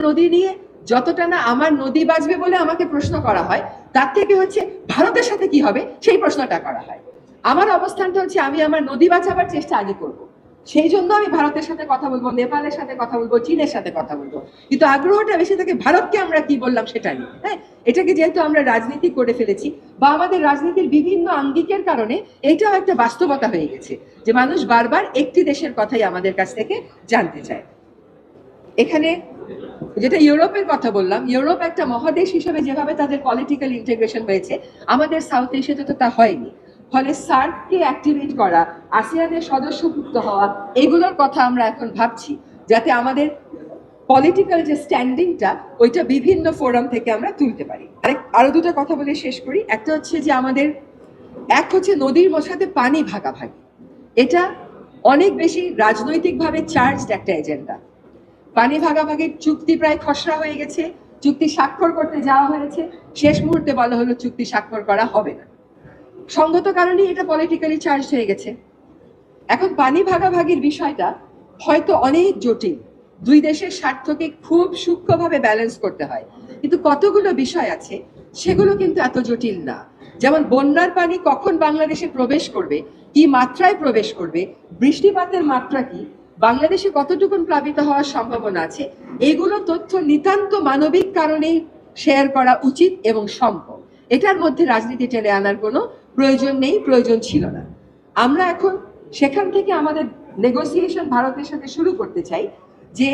নদী নিয়ে যতটা না আমার নদী বাঁচবে বলে আমাকে প্রশ্ন করা হয়, তার থেকে হচ্ছে ভারতের সাথে কি হবে? সেই প্রশ্নটা করা হয়। আমার অবস্থানটা হচ্ছে আমি আমার নদী বাঁচাবার চেষ্টা আগে করব। সেই জন্য আমি ভারতের সাথে কথা বলব, নেপালের সাথে কথা বলব, চীনের সাথে কথা বলব। কিন্তু আগ্রহটা বেশি থাকে ভারতকে আমরা কি বললাম সেটা নিয়ে হ্যাঁ? এটাকে যেহেতু আমরা রাজনীতি করে ফেলেছি বা আমাদের রাজনীতির বিভিন্ন আঙ্গিকের কারণে এটাও একটা বাস্তবতা হয়ে গেছে যে মানুষ বারবার একটি দেশের কথাই আমাদের কাছ থেকে জানতে চায়। এখানে যেটা ইউরোপের কথা বললাম, ইউরোপ একটা মহাদেশ হিসেবে যেভাবে তাদের পলিটিক্যাল ইন্টিগ্রেশন হয়েছে, আমাদের সাউথ এশিয়াতে তো তা হয়নি। ফলে সার্ককে অ্যাক্টিভেট করা আসিয়ানের সদস্যভুক্ত হওয়া, এগুলোর কথা আমরা এখন ভাবছি, যাতে আমাদের পলিটিক্যাল যে স্ট্যান্ডিংটা ওইটা বিভিন্ন ফোরাম থেকে আমরা তুলতে পারি। আরেক, আরও দুটো কথা বলে শেষ করি। একটা হচ্ছে যে আমাদের, এক হচ্ছে নদীর মশাতে পানি ভাগাভাগি। এটা অনেক বেশি রাজনৈতিকভাবে চার্জড একটা এজেন্ডা পানি ভাগাভাগির চুক্তি প্রায় খসড়া হয়ে গেছে। চুক্তি স্বাক্ষর করতে যাওয়া হয়েছে। শেষ মুহূর্তে বলা হলো চুক্তি স্বাক্ষর করা হবে না। সঙ্গত কারণেই এটা পলিটিক্যালি চার্জ হয়ে গেছে। এখন পানি ভাগাভাগির বিষয়টা হয়তো অনেক জটিল। দুই দেশের স্বার্থকে খুব সূক্ষ্মভাবে ব্যালেন্স করতে হয়। কিন্তু কতগুলো বিষয় আছে, সেগুলো কিন্তু এত জটিল না। যেমন বন্যার পানি কখন বাংলাদেশে প্রবেশ করবে, কি মাত্রায় প্রবেশ করবে, বৃষ্টিপাতের মাত্রা কি বাংলাদেশে কতটুকু প্লাবিত হওয়ার সম্ভাবনা আছে? এগুলো তথ্য নিতান্ত মানবিক কারণেই শেয়ার করা উচিত এবং সম্ভব। এটার মধ্যে রাজনীতি টেনে আনার কোনো প্রয়োজন নেই, প্রয়োজন ছিল না। আমরা এখন সেখান থেকে আমাদের নেগোসিয়েশন ভারতের সাথে শুরু করতে চাই যে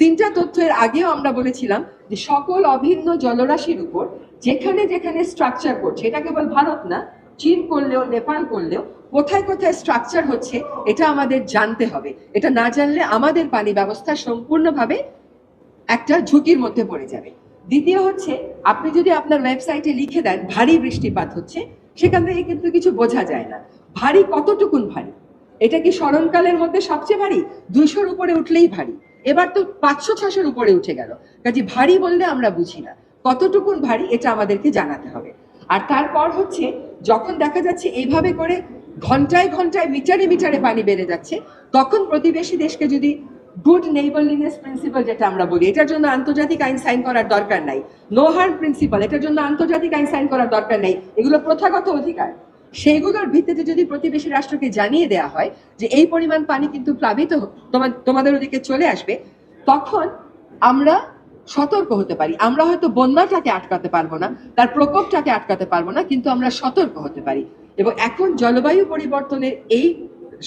তিনটা তথ্যের আগেও আমরা বলেছিলাম যে সকল অভিন্ন জলরাশির উপর যেখানে যেখানে স্ট্রাকচার করছে, এটা কেবল ভারত না, চীন করলেও, নেপাল করলেও কোথায় কোথায় স্ট্রাকচার হচ্ছে, এটা আমাদের জানতে হবে। এটা না জানলে আমাদের পানি ব্যবস্থা সম্পূর্ণভাবে একটা ঝুঁকির মধ্যে পড়ে যাবে। দ্বিতীয় হচ্ছে, আপনি যদি আপনার ওয়েবসাইটে লিখে দেন, ভারী বৃষ্টিপাত হচ্ছে, সেখান থেকে কিন্তু কিছু বোঝা যায় না। ভারী কতটুকুন ভারী? এটা কি স্মরণকালের মধ্যে সবচেয়ে ভারী? দুইশোর উপরে উঠলেই ভারী। এবার তো পাঁচশো ছশোর উপরে উঠে গেল। কাজে ভারী বললে আমরা বুঝি না। কতটুকুন ভারী, এটা আমাদেরকে জানাতে হবে। আর তারপর হচ্ছে, যখন দেখা যাচ্ছে এইভাবে করে ঘন্টায় ঘন্টায় মিটারে মিটারে পানি বেড়ে যাচ্ছে। তখন প্রতিবেশী দেশকে যদি গুড নেইবারলিনেস প্রিন্সিপাল যেটা আমরা বলি, এটার জন্য আন্তর্জাতিক আইন সাইন করার দরকার নাই। নো হার্ম প্রিন্সিপাল এটার জন্য আন্তর্জাতিক আইন সাইন করার দরকার নেই। এগুলো প্রথাগত অধিকার। সেইগুলোর ভিত্তিতে যদি প্রতিবেশী রাষ্ট্রকে জানিয়ে দেওয়া হয় যে এই পরিমাণ পানি কিন্তু প্লাবিত তোমাদের ওদিকে চলে আসবে, তখন আমরা সতর্ক হতে পারি। আমরা হয়তো বন্যাটাকে আটকাতে পারব না, তার প্রকোপটাকে আটকাতে পারব না, কিন্তু আমরা সতর্ক হতে পারি। এবং এখন জলবায়ু পরিবর্তনের এই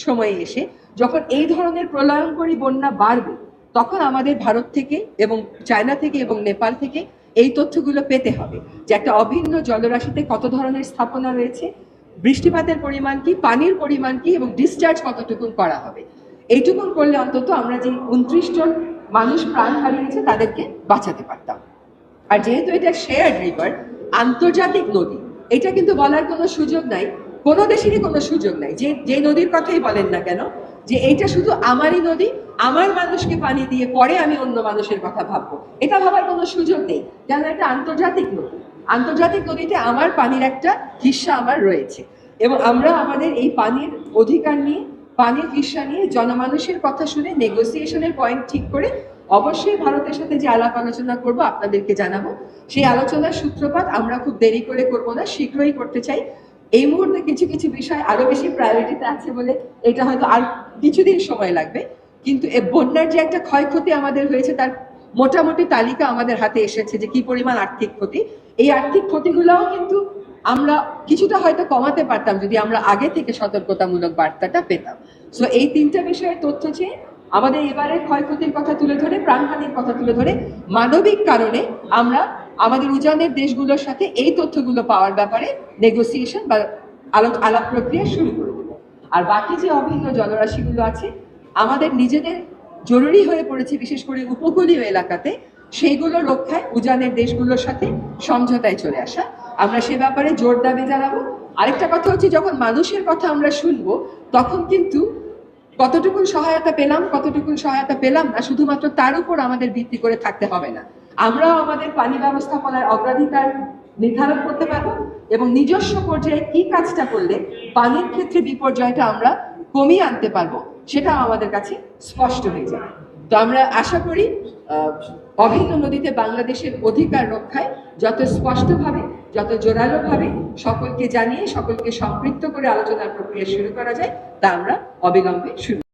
সময়ে এসে যখন এই ধরনের প্রলয়ঙ্করী বন্যা বাড়বে, তখন আমাদের ভারত থেকে এবং চায়না থেকে এবং নেপাল থেকে এই তথ্যগুলো পেতে হবে যে একটা অভিন্ন জলরাশিতে কত ধরনের স্থাপনা রয়েছে, বৃষ্টিপাতের পরিমাণ কি, পানির পরিমাণ কি এবং ডিসচার্জ কতটুকু করা হবে। এইটুকুন করলে অন্তত আমরা যে উনত্রিশ জন মানুষ প্রাণ হারিয়েছে তাদেরকে বাঁচাতে পারতাম। আর যেহেতু এটা শেয়ার্ড রিভার আন্তর্জাতিক নদী এটা কিন্তু বলার কোনো সুযোগ নাই। কোনো দেশেরই কোনো সুযোগ নাই। যে যে নদীর কথাই বলেন না কেন, যে এইটা শুধু আমারই নদী, আমার মানুষকে পানি দিয়ে পরে আমি অন্য মানুষের কথা ভাববো। এটা ভাবার কোনো সুযোগ নেই। কেন এটা আন্তর্জাতিক নদী। আন্তর্জাতিক নদীতে আমার পানির একটা হিস্সা আমার রয়েছে। এবং আমরা আমাদের এই পানির অধিকার নিয়ে, পানির হিস্সা নিয়ে জনমানুষের কথা শুনে নেগোসিয়েশনের পয়েন্ট ঠিক করে অবশ্যই ভারতের সাথে যে আলাপ আলোচনা করব, আপনাদেরকে জানাব। সেই আলোচনার সূত্রপাত আমরা খুব দেরি করে করব না, শীঘ্রই করতে চাই। এই মুহূর্তে কিছু কিছু বিষয় আরও বেশি প্রায়োরিটিতে আছে বলে এটা হয়তো আর কিছুদিন সময় লাগবে। কিন্তু এ বন্যার যে একটা ক্ষয়ক্ষতি আমাদের হয়েছে, তার মোটামুটি তালিকা আমাদের হাতে এসেছে যে কি পরিমাণ আর্থিক ক্ষতি। এই আর্থিক ক্ষতিগুলোও কিন্তু আমরা কিছুটা হয়তো কমাতে পারতাম যদি আমরা আগে থেকে সতর্কতামূলক বার্তাটা পেতাম। সো এই তিনটা বিষয়ে তথ্য চেয়ে আমাদের এবারে ক্ষয়ক্ষতির কথা তুলে ধরে, প্রাণহানির কথা তুলে ধরে, মানবিক কারণে আমরা আমাদের উজানের দেশগুলোর সাথে এই তথ্যগুলো পাওয়ার ব্যাপারে নেগোসিয়েশন বা আলোচ আলাপ প্রক্রিয়া শুরু করে দেবো। আর বাকি যে অভিন্ন জলরাশিগুলো আছে, আমাদের নিজেদের জরুরি হয়ে পড়েছে, বিশেষ করে উপকূলীয় এলাকাতে সেইগুলো রক্ষায় উজানের দেশগুলোর সাথে সমঝোতায় চলে আসা। আমরা সে ব্যাপারে জোর দাবি জানাব। আরেকটা কথা হচ্ছে, যখন মানুষের কথা আমরা শুনব, তখন কিন্তু কতটুকুন সহায়তা পেলাম, কতটুকুন সহায়তা পেলাম না, শুধুমাত্র তার উপর আমাদের ভিত্তি করে থাকতে হবে না। আমরাও আমাদের পানি ব্যবস্থাপনার অগ্রাধিকার নির্ধারণ করতে পারব এবং নিজস্ব পর্যায়ে কি কাজটা করলে পানির ক্ষেত্রে বিপর্যয়টা আমরা কমিয়ে আনতে পারব সেটা আমাদের কাছে স্পষ্ট হয়ে যায় তো আমরা আশা করি অভিন্ন নদীতে বাংলাদেশের অধিকার রক্ষায় যত স্পষ্টভাবে, যত জোরালোভাবে সকলকে জানিয়ে, সকলকে সম্পৃক্ত করে আলোচনার প্রক্রিয়া শুরু করা যায়, তা আমরা অবিলম্বে শুরু